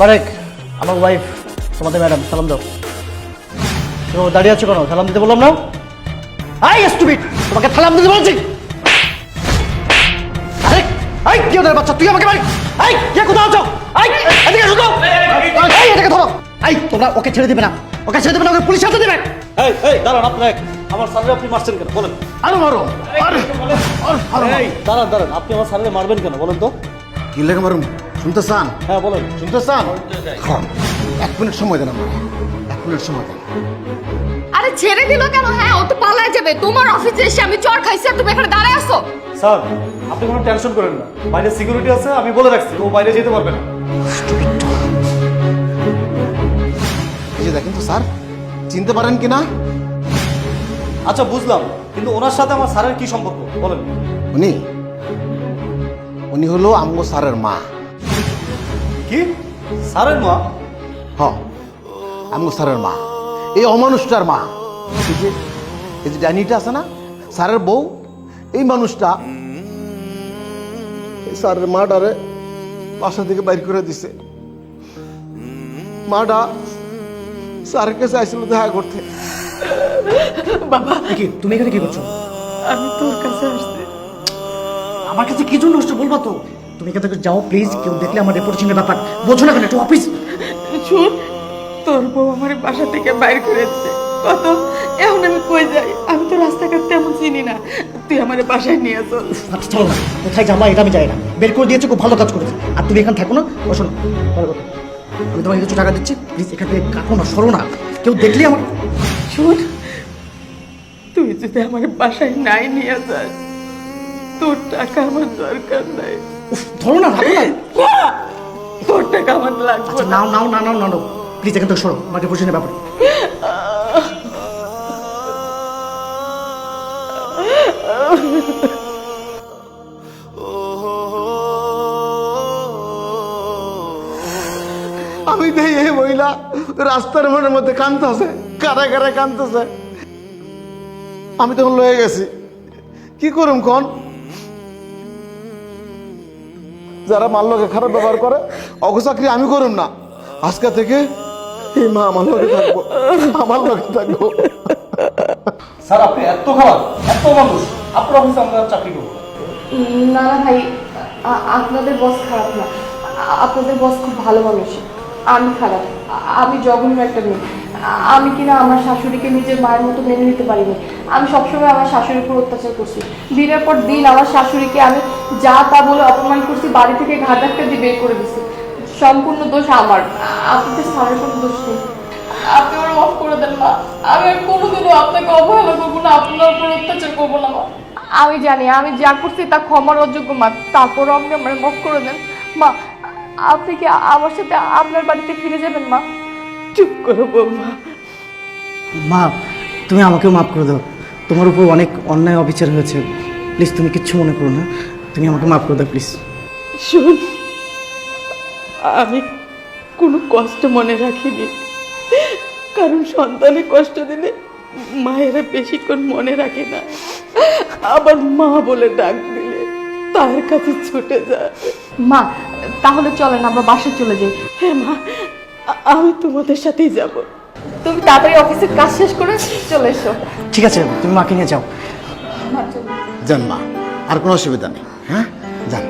বারেক আমার ওয়াইফ তোমাদের ম্যাডাম সালাম দাও। তো দাঁড়িয়ে আছো কেন? সালাম দিতে বললাম না? আই স্টুপিড তোমাকে সালাম দিতে বলছি! আরে আই কি ওদের বাচ্চা? তুই আমাকে মারি আই কে কোথাও আছো? আই এদিকে এসো তো! আই এটাকে ধরো! আই তোমরা ওকে ছেড়ে দিবে না। ওকে ছেড়ে দিবে না ওকে পুলিশ হাতে দিবে। এই এই দাঁড়ান আপনার আমার স্যারের আপনি মারছেন কেন? বলেন। আরও মারো! আরে দাঁড়ান দাঁড়ান। আপনি আমার স্যারের মারবেন কেন? বলেন তো। কি লেগে মারুম? শুনতে চান হ্যাঁ বলেন। শুনতে চান এক মিনিট সময় দেন আমার এক মিনিট সময় দেন। আরে ছেড়ে দিল কেন? হ্যাঁ ও তো পালায় যাবে। তোমার অফিসে এসে আমি চর খাইছি আর তুমি এখানে দাঁড়ায় আসো স্যার আপনি কোনো টেনশন করেন না। বাইরে সিকিউরিটি আছে আমি বলে রাখছি ও বাইরে যেতে পারবে না। এই যে দেখেন তো স্যার চিনতে পারেন কি না? আচ্ছা বুঝলাম। কিন্তু ওনার সাথে আমার স্যারের কি সম্পর্ক? বলেন। উনি উনি হলো আমগো স্যারের মা। কি? স্যারের মা? হ্যাঁ আমি স্যারের মা। এই অমানুষটার মা। এই যে এই যে ডাইনিটা আছে না স্যারের বউ এই মানুষটা স্যারের মাটারে বাসা থেকে বাইর করে দিছে। মাটা স্যারের কাছে আইছিল দেখা করতে। বাবা কি তুমি এখানে কি করছ? আমি তোর কাছে আসছি আমার কাছে কি জন্য আসছো বলবা তো? তুমি এখান থেকে যাও প্লিজ কেউ দেখলে আমার রেপুটেশনের ব্যাপার। বোঝো না কেন একটু অফিস শুন তোর বউ আমার বাসা থেকে বাইর করে দিচ্ছে কত? এখন আমি কই যাই? আমি তো রাস্তাঘাট তেমন চিনি না। তুই আমার বাসায় নিয়ে চল আচ্ছা চলো না কোথায় যাবা এটা আমি জানি না। বের করে দিয়েছ খুব ভালো কাজ করেছ। আর তুমি এখানে থাকো না। ও শোনো ভালো কথা। আমি তোমাকে কিছু টাকা দিচ্ছি। প্লিজ এখান থেকে কাটো না সরো না। কেউ দেখলে আমার শুন তুই যদি আমার বাসায় নাই নিয়ে যাস তোর টাকা আমার দরকার নাই। ধরো না না। না, তোর টাকা আমার লাগবে আচ্ছা না নাও নাও না নাও নাও। প্লিজ এখান থেকে সরো রেপুটেশনের ব্যাপার আমি দেখি এই মহিলা রাস্তার মনের মধ্যে কান্দতেছে কারা কারা কান্দতেছে আমি তখন লয়ে গেছি। কি করুম কোন? যারা মার লোকে খারাপ ব্যবহার করে অগচাকরি আমি করুম না। আজকে থেকে এই মা আমার লোকে থাকব আমার লোকে থাকব। স্যার আপনি এত খারাপ এত মানুষ আপনার অফিসে আমরা চাকরি করব না। না ভাই আপনাদের বস খারাপ না। আপনাদের বস খুব ভালো মানুষ। আমি খারাপ। আমি জঘন্য একটা মেয়ে। আমি কিনা আমার শাশুড়িকে নিজের মায়ের মতো মেনে নিতে পারিনি। আমি সবসময় আমার শাশুড়ির উপর অত্যাচার করছি। দিনের পর দিন আমার শাশুড়িকে আমি যা তা বলে অপমান করছি, বাড়ি থেকে ঘাট ধাক্কা দিয়ে বের করে দিছি। সম্পূর্ণ দোষ আমার। আপনাদের স্যারের কোনো দোষ নেই। আপনি ওরা অফ করে দেন, মা। আমি আর কোনোদিনও আপনাকে অবহেলা করব না, আপনার উপর অত্যাচার করব না, মা। আমি জানি, আমি যা করছি তা ক্ষমার অযোগ্য, মা। তারপরও আপনি আমার মাফ করে দেন। মা, আপনি কি আমার সাথে আপনার বাড়িতে ফিরে যাবেন, মা? চুপ করো বৌমা। মা তুমি আমাকেও মাফ করে দাও। তোমার উপর অনেক অন্যায় অবিচার হয়েছে। প্লিজ তুমি কিচ্ছু মনে করো না। তুমি আমাকে মাফ করে দাও প্লিজ। শোন আমি কোনো কষ্ট মনে রাখিনি। কারণ সন্তানে কষ্ট দিলে মায়েরা বেশিক্ষণ মনে রাখে না। আবার মা বলে ডাক দিলে তার কাছে ছুটে যায়। মা তাহলে চলেন আমরা বাসায় চলে যাই। হ্যাঁ মা। আমি তোমাদের সাথেই যাব। তুমি তাড়াতাড়ি অফিসের কাজ শেষ করে চলে এসো। ঠিক আছে তুমি মাকে নিয়ে যাও। জন্মা যান মা আর কোনো অসুবিধা নেই হ্যাঁ? যান।